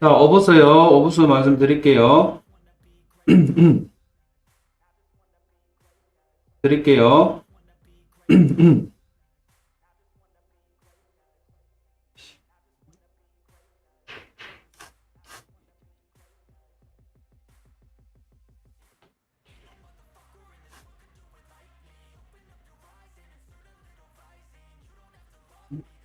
자, 오브스요. 오브스 말씀드릴게요. 드릴게요.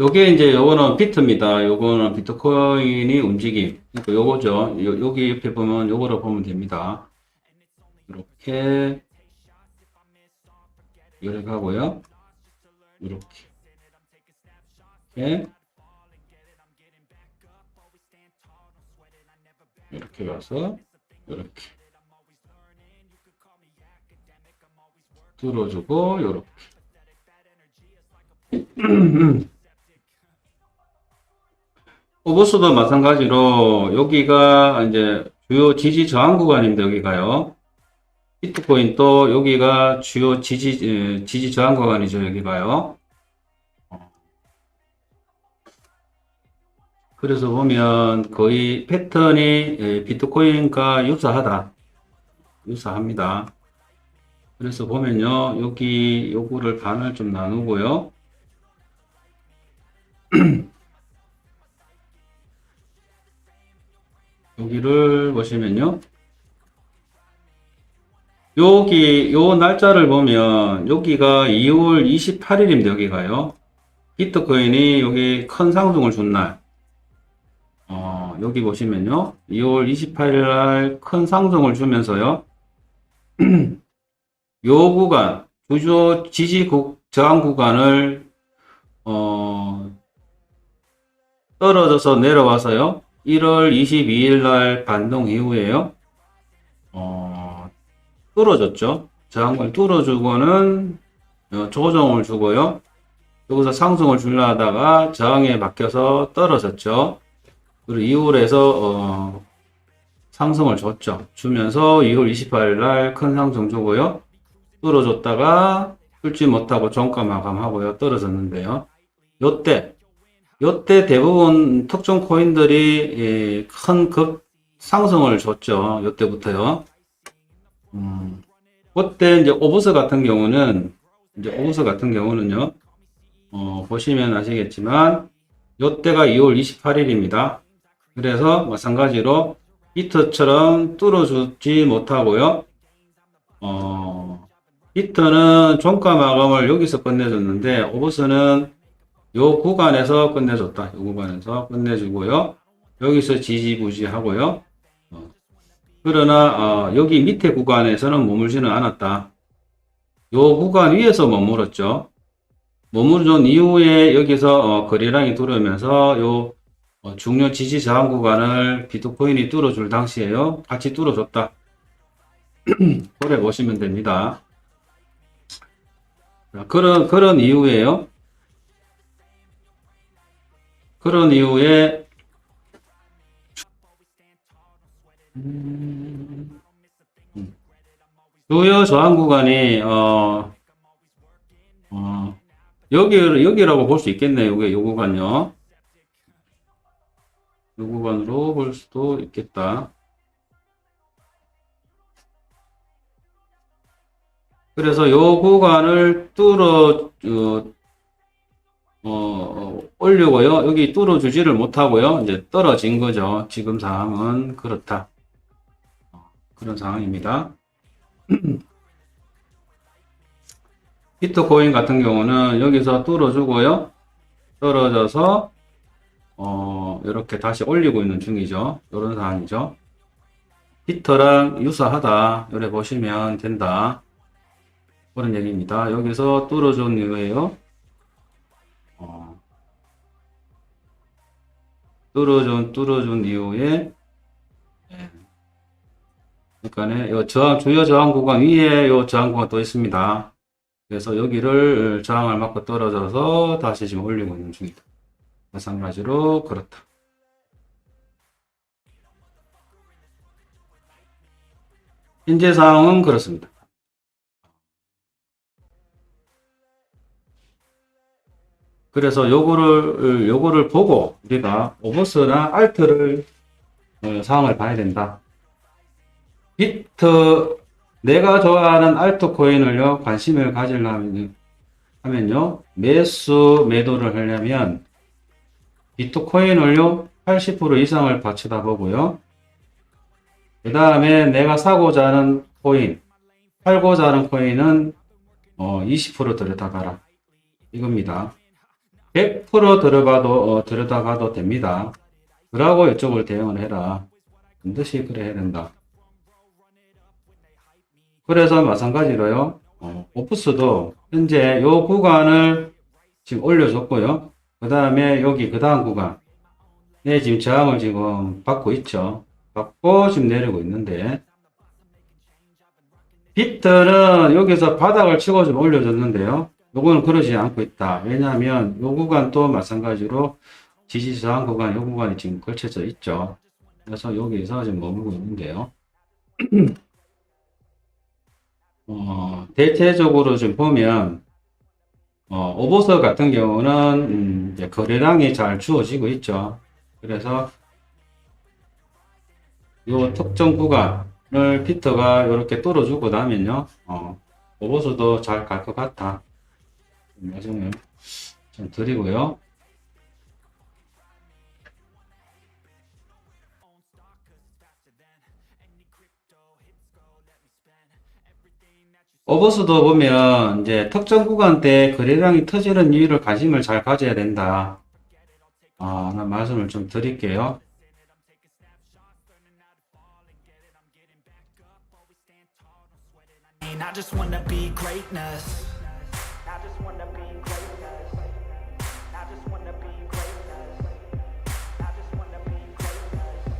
요게 이제 요거는 비트입니다. 요거는 비트코인이 움직임. 그러니까 요거죠. 요, 여기 옆에 보면 요거로 보면 됩니다. 이렇게 이렇게 하고요. 이렇게 이렇게 이렇게 가서 이렇게 들어주고 요렇게 오버스도 마찬가지로 여기가 이제 주요 지지 저항 구간인데 여기가요. 비트코인 또 여기가 주요 지지 에, 지지 저항 구간이죠 여기가요. 어. 그래서 보면 거의 패턴이 에, 비트코인과 유사하다. 유사합니다. 그래서 보면요 여기 요거를 반을 좀 나누고요. 여기를 보시면요. 여기, 요 날짜를 보면, 여기가 2월 28일입니다, 여기가요. 비트코인이 여기 큰 상승을 준 날. 어, 여기 보시면요. 2월 28일 날 큰 상승을 주면서요. 요 구간, 주요 지지 구, 저항 구간을, 어, 떨어져서 내려와서요. 1월 22일 날 반동 이후에요. 어, 뚫어졌죠. 저항을 뚫어주고는 어, 조정을 주고요. 여기서 상승을 주려 하다가 저항에 막혀서 떨어졌죠. 그리고 2월에서 어, 상승을 줬죠. 주면서 2월 28일 날 큰 상승 주고요. 뚫어줬다가 뚫지 못하고 종가 마감하고요. 떨어졌는데요. 요때 요때 대부분 특정 코인들이 예, 큰급 상승을 줬죠. 요때부터요. 음, 그때 이제 오브스 같은 경우는 이제 오브스 같은 경우는요. 어, 보시면 아시겠지만 요때가 2월 28일입니다. 그래서 마찬가지로 비트처럼 뚫어주지 못하고요. 어, 비트는 종가 마감을 여기서 끝내줬는데 오브스는 요 구간에서 끝내줬다. 요 구간에서 끝내주고요. 여기서 지지부지 하고요. 어, 그러나 어, 여기 밑에 구간에서는 머물지는 않았다. 요 구간 위에서 머물었죠. 머무른 이후에 여기서 어, 거래량이 들어오면서 요 어, 중요 지지 저항 구간을 비트코인이 뚫어줄 당시에요. 같이 뚫어줬다. 그래 보시면 됩니다. 자, 그런 그런 이후에요. 그런 이유에 주요 저항 구간이 어, 어 여기 여기라고 볼 수 있겠네요. 이게 요 구간요. 요 구간으로 볼 수도 있겠다. 그래서 요 구간을 뚫어 어, 어, 올리고요. 여기 뚫어주지를 못하고요. 이제 떨어진 거죠. 지금 상황은 그렇다. 어, 그런 상황입니다. 비트코인 같은 경우는 여기서 뚫어주고요. 떨어져서 어, 이렇게 다시 올리고 있는 중이죠. 이런 상황이죠. 비트랑 유사하다. 이래 보시면 된다. 그런 얘기입니다. 여기서 뚫어준 이유예요. 뚫어준, 뚫어준 이후에, 예. 그러니까, 요 저항, 주요 저항 구간 위에 요 저항 구간 또 있습니다. 그래서 여기를 저항을 맞고 떨어져서 다시 지금 올리고 있는 중이다. 마찬가지로 그렇다. 현재 상황은 그렇습니다. 그래서 요거를 요거를 보고 우리가 오버스나 알트를 어, 상황을 봐야 된다. 비트 내가 좋아하는 알트 코인을요 관심을 가지려면 하면요 매수 매도를 하려면 비트코인을요 80% 이상을 받쳐다 보고요. 그 다음에 내가 사고자 하는 코인, 팔고자 하는 코인은 어, 20% 들여다봐라. 이겁니다. 100% 들어가도 어, 들여다가도 됩니다. 그러고 이쪽을 대응을 해라. 반드시 그래 해야 된다. 그래서 마찬가지로요. 어, 오프스도 현재 요 구간을 지금 올려줬고요. 그 다음에 여기 그 다음 구간 네, 지금 저항을 지금 받고 있죠. 받고 지금 내리고 있는데 비트는 여기서 바닥을 치고 좀 올려줬는데요. 요거는 그러지 않고 있다. 왜냐하면 요 구간도 마찬가지로 지지 저항 구간, 요 구간이 지금 걸쳐져 있죠. 그래서 여기서 지금 머물고 있는데요. 어, 대체적으로 좀 보면 어, 오버서 같은 경우는 음, 이제 거래량이 잘 주어지고 있죠. 그래서 요 특정 구간을 피터가 이렇게 뚫어주고 나면요, 어, 오버서도 잘 갈 것 같아. 말씀을 좀 드리고요. 오버스도 보면 이제 특정 구간대 거래량이 터지는 이유를 관심을 잘 가져야 된다. 아, 나 말씀을 좀 드릴게요. I just wanna be